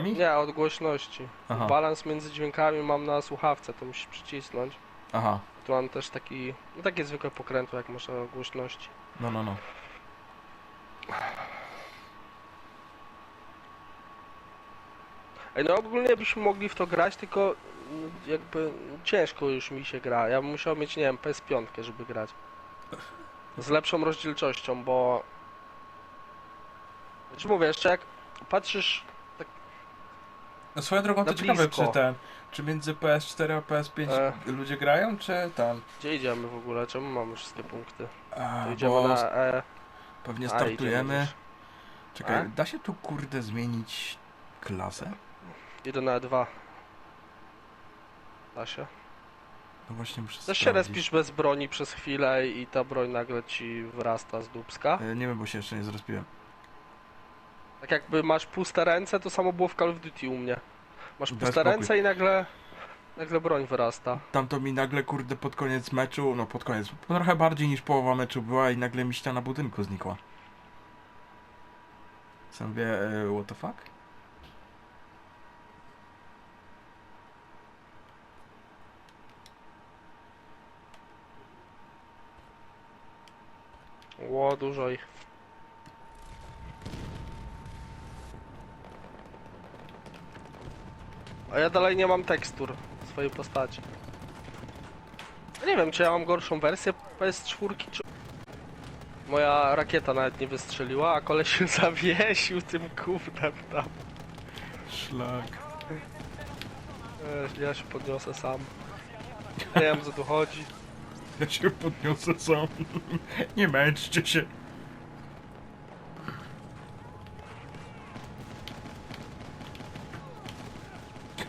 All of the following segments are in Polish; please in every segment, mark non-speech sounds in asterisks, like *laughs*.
Nie, od głośności. Aha. Balans między dźwiękami mam na słuchawce, to musisz przycisnąć. Aha, Tu mam też taki, no takie zwykłe pokrętło, jak masz o głośności. no, no, no. Ej, no ogólnie byśmy mogli w to grać, tylko jakby ciężko już mi się gra. Ja bym musiał mieć, nie wiem, PS5, żeby grać. Z lepszą rozdzielczością, bo... Znaczy mówię, jeszcze jak patrzysz... No swoją drogą to Na ciekawe, blisko. czy ten, czy między PS4 a PS5 E. ludzie grają, czy ten? Gdzie idziemy w ogóle? Czemu mamy wszystkie punkty? A, To idziemy bo na E. pewnie A, startujemy. idziemy Czekaj, A? da się tu kurde zmienić klasę? Idę na E2. Da się. No właśnie muszę Też się sprawdzić. respisz bez broni przez chwilę i ta broń nagle ci wyrasta z dubska. E, Nie wiem, bo się jeszcze nie zrespiłem. Tak jakby masz puste ręce, to samo było w Call of Duty u mnie. Masz puste spokój. ręce i nagle... Nagle broń wyrasta. Tam to mi nagle kurde pod koniec meczu, no pod koniec, trochę bardziej niż połowa meczu była i nagle mi ściana budynku znikła. Sam wie, e, what the fuck? Ło, dużo ich. A ja dalej nie mam tekstur swojej postaci. Ja nie wiem, czy ja mam gorszą wersję PS4, czy... Moja rakieta nawet nie wystrzeliła, a koleś się *laughs* zawiesił tym gównem tam. Szlak. Ja się podniosę sam. Nie wiem, co tu chodzi. Ja się podniosę sam. nie męczcie się.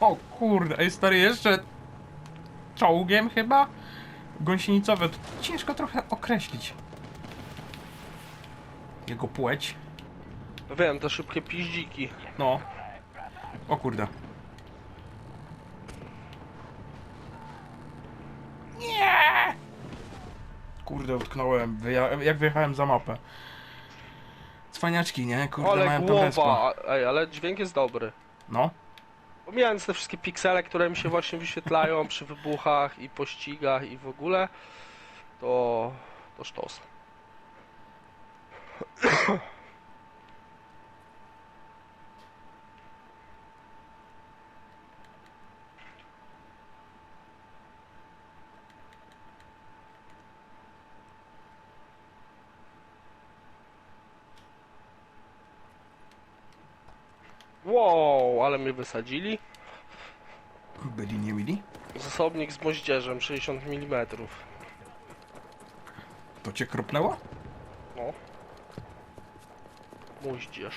O kurde, ej stary, jeszcze czołgiem chyba? Gąsienicowe, to ciężko trochę określić. Jego płeć. No Wiem, to szybkie piździki. No. O kurde. Nie! Kurde, utknąłem. Wyja- jak wyjechałem za mapę. Cwaniaczki, nie? Kurde, Ale mają głowa, ej, ale dźwięk jest dobry. No. Pomijając te wszystkie piksele, które mi się właśnie wyświetlają przy wybuchach i pościgach i w ogóle, to... to sztos. Wow, ale mnie wysadzili. Byli niemili. Zasobnik z moździerzem 60 mm. To cię kropnęło? No. Moździerz.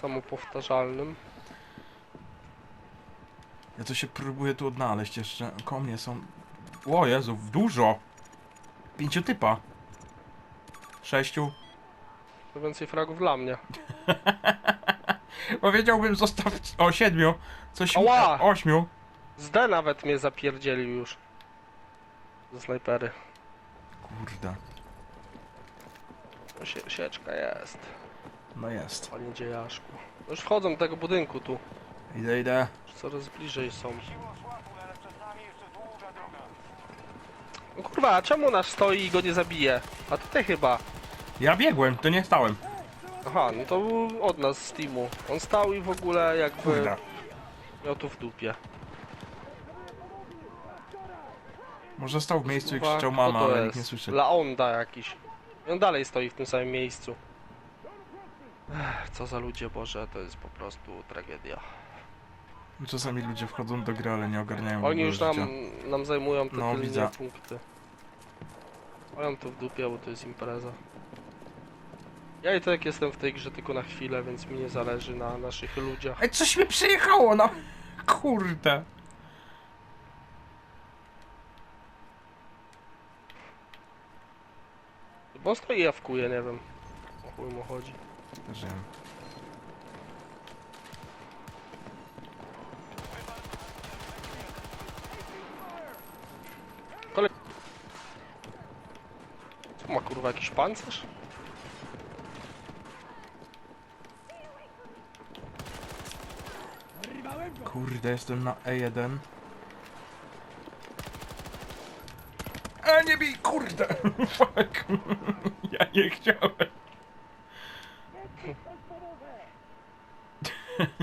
Samopowtarzalnym. Ja to się próbuję tu odnaleźć jeszcze. Koło mnie są... O Jezu, dużo! Pięciu typa. Sześciu. To więcej fragów dla mnie. *laughs* Powiedziałbym zostawić... O, siedmiu. Coś... Ała! Ośmiu. Z D nawet mnie zapierdzielił już. Ze snajpery. Kurde. No, Sie sieczka jest, No jest. panie dziejaszku. Już wchodzą do tego budynku tu. Idę, idę. Już coraz bliżej są. No kurwa, a czemu nasz stoi i go nie zabije? A ty chyba. Ja biegłem, to nie stałem. Aha, no to był od nas z teamu. On stał i w ogóle jakby Kurde. miał tu w dupie. Może stał w miejscu i Kurwa, krzyczał kto mama, to ale nikt nie słyszy. Laonda jakiś. I on dalej stoi w tym samym miejscu. Ech, co za ludzie, Boże, to jest po prostu tragedia. Czasami ludzie wchodzą do gry, ale nie ogarniają Oni już nam, życia. nam zajmują te No, tylne widzę. punkty. Mają to w dupie, bo to jest impreza. Ja i tak jestem w tej grze tylko na chwilę, więc mi nie zależy na naszych ludziach. Ej, coś mi przyjechało, no! Kurde. Bo on stoi i jawkuje, nie wiem. O chuj mu chodzi. Nie wiem. Co ma kurwa jakiś pancerz? Kurde, jestem na E1. A nie bij, kurde! *laughs* Fuck! Ja nie chciałem.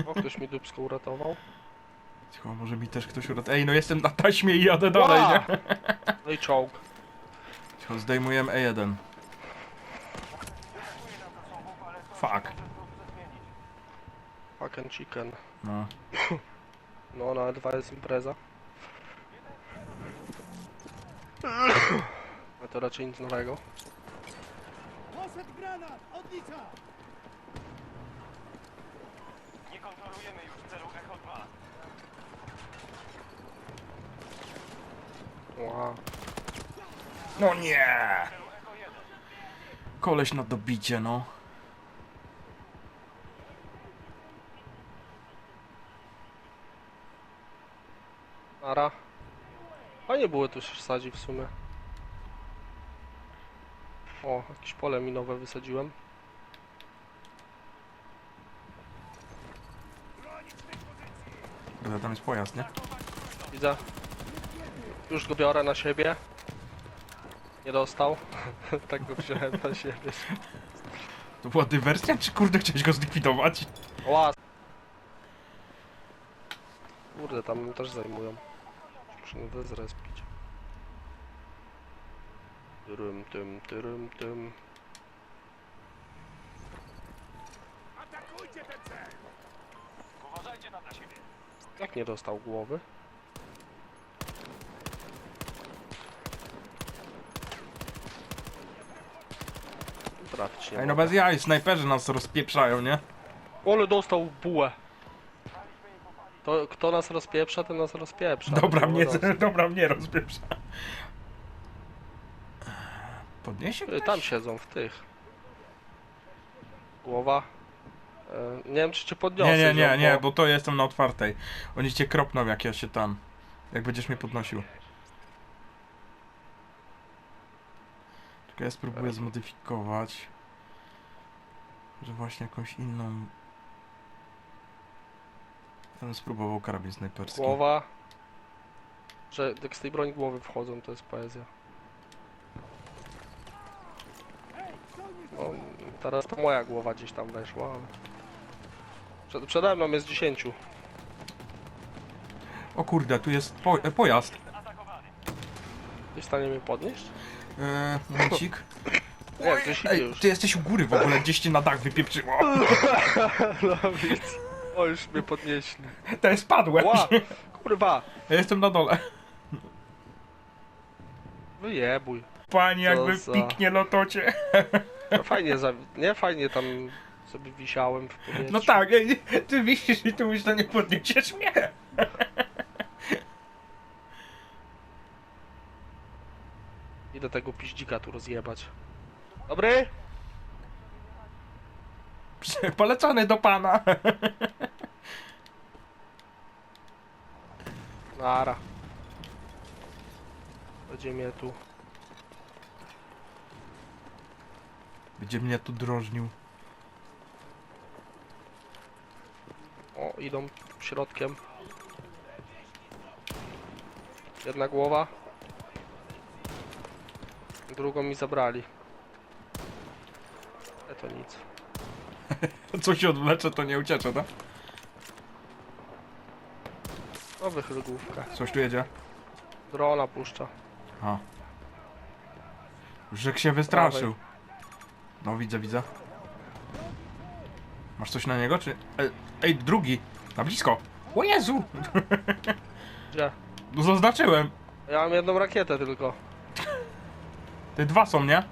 O, ktoś mi dupsko uratował. Chyba może mi też ktoś urat... Ej, no jestem na taśmie i jadę dalej, Ła! nie? No i czołg. Cicho, zdejmujemy E1. Fuck. Fuck and chicken. No. *laughs* No, na dwa jest impreza. *coughs* A to raczej nic nowego. Poszedł granat! Odlicza! Nie kontrolujemy już celu Echo 2. Wow. No nie! Celu Echo 1. Koleś na dobicie, no. Fajnie było tu się sadzi w sumie. O, jakieś pole minowe wysadziłem. Kurde, tam jest pojazd, nie? Widzę. Już go biorę na siebie. Nie dostał. *laughs* tak go wziąłem na siebie. To była dywersja, czy kurde chciałeś go zlikwidować? Łas. Kurde, tam też zajmują. Muszę nowe zrespić. Tyrym, tym, tyrym, tym. Atakujcie ten cel! Uważajcie na siebie. Jak nie dostał głowy? Trafić nie Ej, no mogę. bez jaj, snajperzy nas rozpieprzają, nie? Ale dostał bułę. To kto nas rozpieprza, ten nas rozpieprza. Dobra, mnie, dobra, mnie rozpieprza. Podniesie Y, ktoś? Tam siedzą w tych. Głowa. E, nie wiem czy cię podniosę. Nie, nie, nie, nie, bo to jestem na otwartej. Oni cię kropną jak ja się tam. Jak będziesz mnie podnosił. Czekaj, ja spróbuję zmodyfikować. Że właśnie jakąś inną... Bym spróbował karabin snajperski. Głowa. Że jak z tej broni głowy wchodzą, to jest poezja. No, teraz to moja głowa gdzieś tam weszła, ale... Przed, przede mną jest 10. O kurde, tu jest po, e, pojazd. Jesteś w stanie mnie podnieść? Eee, momencik. Nie, ktoś idzie Ej, już. ty jesteś u góry w ogóle, gdzieś cię na dach wypieprzyło. *laughs* No więc. O, już mnie podnieśli. *laughs* Ten spadłem. Ła! Kurwa! Ja jestem na dole. Wyjebuj. Pani jakby za- piknie lotocie. No fajnie, za... nie fajnie tam sobie wisiałem w powietrzu. No tak, ej, ty widzisz i ty mówisz, że nie podniesiesz mnie. Idę tego piździka tu rozjebać. Dobry? Polecony do pana. Nara. Będzie mnie tu. Będzie mnie tu drożnił. O, idą środkiem. Jedna głowa. Drugą mi zabrali. E to nic. *laughs* Co się odwlecze, to nie uciecze, tak? O, wychyl główkę. Coś tu jedzie. Drona puszcza. A. Jak się wystraszył. No widzę, widzę. Masz coś na niego, czy... Ej, ej drugi! Na blisko! O Jezu! *laughs* Gdzie? No zaznaczyłem! Ja mam jedną rakietę tylko. Te dwa są, nie?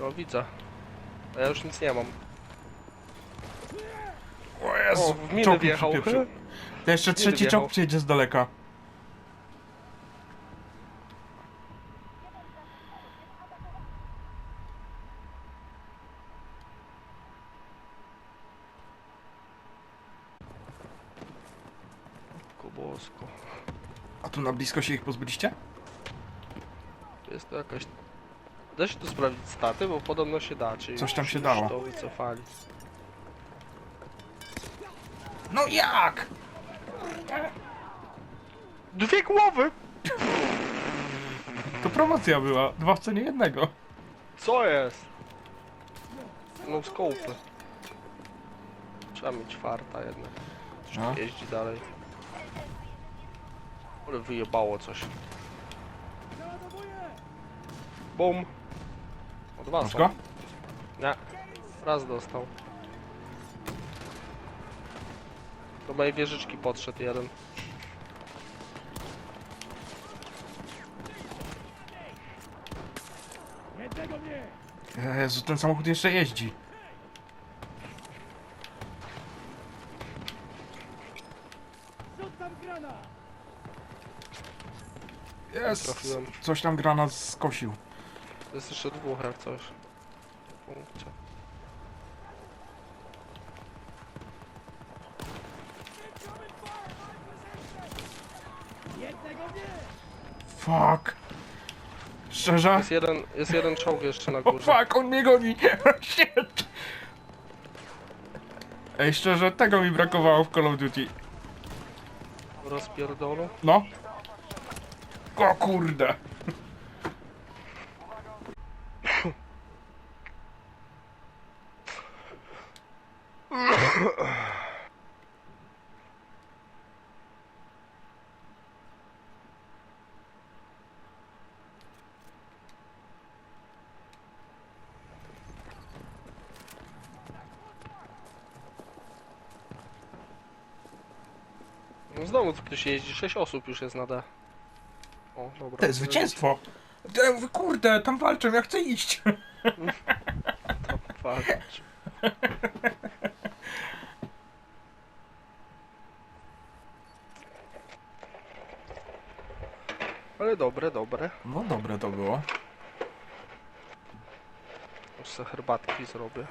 No widzę. A ja już nic nie mam. O Jezu! O, w minę czołg mi wjechał. przypieprzył. To jeszcze trzeci wjechał. czołg przyjedzie z daleka. Kobosko. A tu na blisko się ich pozbyliście? Jest to jakaś... Da się tu sprawdzić staty, bo podobno się da, czyli Coś tam się już dało. to wycofali. No jak? Dwie głowy! To promocja była. Dwa w cenie jednego. Co jest? No skopy. Trzeba mieć farta jednak. No. Jeździ dalej. Ale wyjebało coś. Bum! O dwa Masz są. go? Nie. Raz dostał. Do mojej wieżyczki podszedł jeden. Jezu, ten samochód jeszcze jeździ. Jest. Trafiłem. Coś tam granat skosił. Jest jeszcze dwóch jak coś. Punkcie. Fuck. Szczerze? Jest jeden, jest jeden czołg jeszcze na O górze. fuck, on mnie goni. *laughs* Shit. Ej, szczerze, tego mi brakowało w Call of Duty. Rozpierdolu. No. O kurde. No Znowu tu ktoś jeździ, 6 osób już jest na D. O, dobra. To jest zwycięstwo. Ja mówię, kurde, tam walczą, ja chcę iść. *laughs* To Ale dobre, dobre. No dobre to było. Już herbatki zrobię.